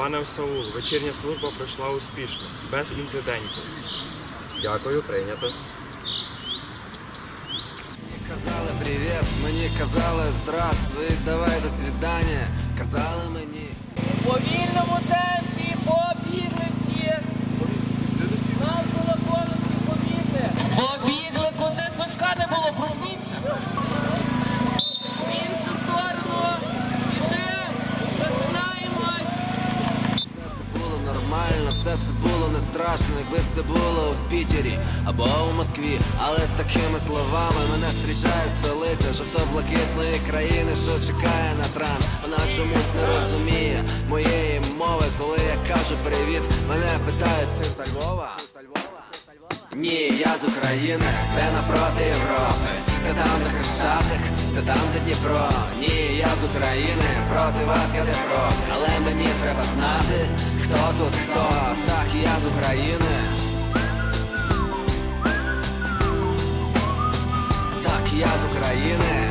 Пане Саул, вечірня служба пройшла успішно, без інцидентів. Дякую, прийнято. Казали привіт, мені казали здравствуй, давай до свидання. Казали мені. У повільному темпі побігли всі. Нам було повністю побігли. Побігли, куди соска не було, просніться. Якби це було в Пітері або у Москві. Але такими словами мене зустрічає столиця жовто-блакитної країни, що чекає на транш. Вона чомусь не розуміє моєї мови, коли я кажу привіт. Мене питають, ти з Львова? Ні, я з України, це напроти Європи. Це там, де Хрещатик, це там, де Дніпро. Ні, я з України, проти вас я не проти. Але мені треба знати, хто тут хто. Так, я з України. України.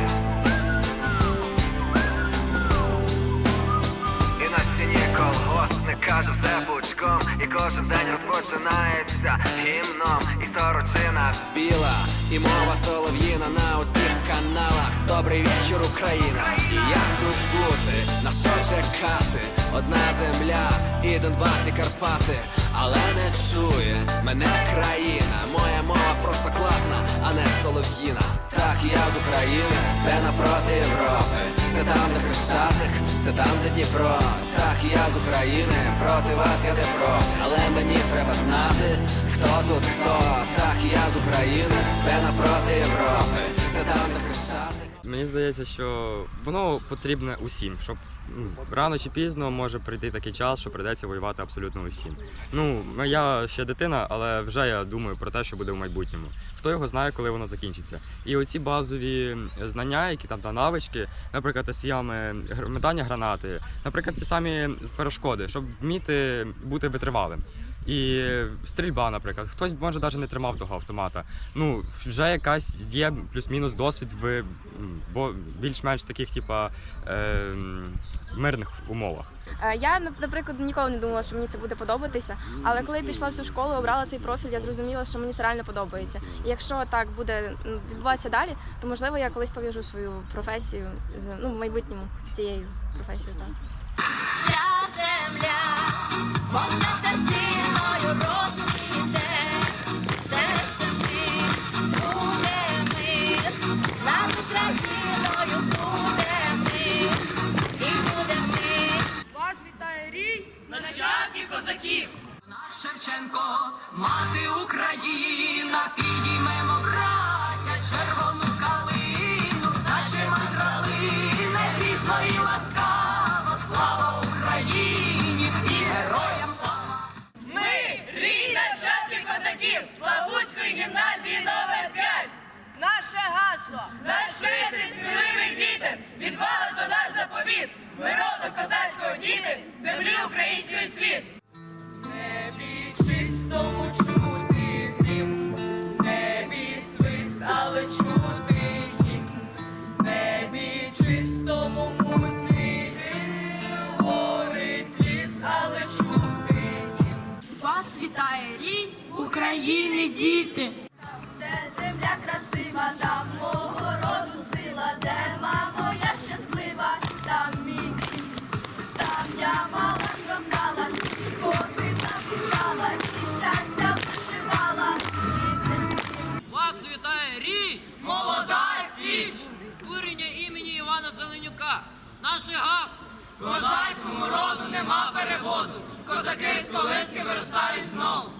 І на стіні колгоспник каже все пучком. І кожен день розпочинається гімном. І сорочина біла, і мова солов'їна на усіх каналах. Добрий вечір, Україна. І як тут бути, на що чекати? Одна земля, і Донбас, і Карпати Але не чує мене країна. Моя мова просто класна, а не солов'їна. Так, я з України, це напроти Європи. Це там, де Хрещатик, це там, де Дніпро. Так, я з України, проти вас я не проти. Але мені треба знати, хто тут хто. Так, я з України, це напроти Європи Мені здається, що воно потрібне усім, щоб ну, рано чи пізно може прийти такий час, що прийдеться воювати абсолютно усім. Ну, я ще дитина, але вже я думаю про те, що буде в майбутньому. Хто його знає, коли воно закінчиться. І оці базові знання, які там та навички, наприклад, саме метання гранати, наприклад, ті самі перешкоди, щоб вміти бути витривалим. І стрільба, наприклад, хтось може навіть не тримав того автомата. Ну, вже якась є плюс-мінус досвід в більш-менш таких, типа е, мирних умовах. Е, Я наприклад ніколи не думала, що мені це буде подобатися. Але коли я пішла в цю школу, обрала цей профіль, я зрозуміла, що мені це реально подобається. І якщо так буде відбуватися далі, то можливо я колись пов'яжу свою професію з ну майбутньому з цією професією. Так. Шевченко, мати Україна, підіймемо браття червону калину, наче мандралини, грізно і ласкаво, слава Україні і героям слава! Ми, рій нащадків козаків, Славутської гімназії номер 5. Наше гасло, наш швидкий сміливий вітер, відвага то наш заповіт. Ми роду козацького діти, України, діти. Де земля красива, там мого роду сила, де мамо я щаслива, там мій дім, там я мала зростала, коси заплітала, і щастя вишивала. Вас вітає рій! Молода січ, Курення імені Івана Зеленюка. Наше гасло. козацькому роду нема переводу, козаки з колиски виростають знов.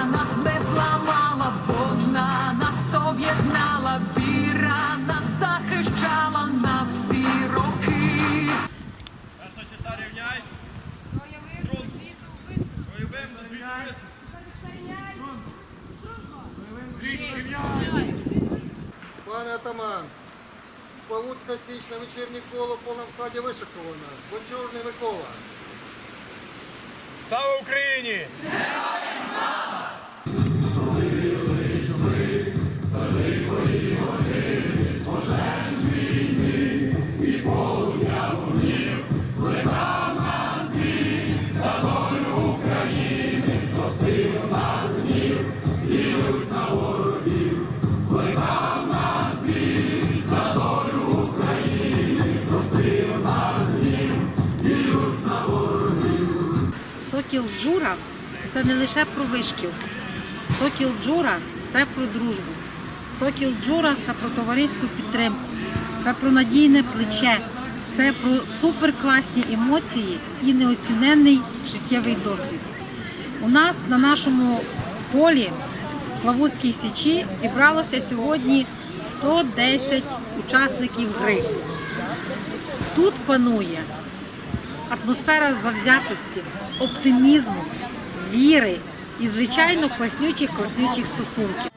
атаман, Славутська Січ на вечірнє коло в повному складі вишикована. Бончурний Микола. Слава Україні! Слава! Сокіл Джура це не лише про вишкіл. Сокіл Джура це про дружбу. Сокіл Джура це про товариську підтримку, це про надійне плече, це про суперкласні емоції і неоціненний життєвий досвід. У нас на нашому полі в Славутській Січі зібралося сьогодні 110 учасників гри. Тут панує атмосфера завзятості, оптимізму, віри і, звичайно, класнючих класнючих стосунків.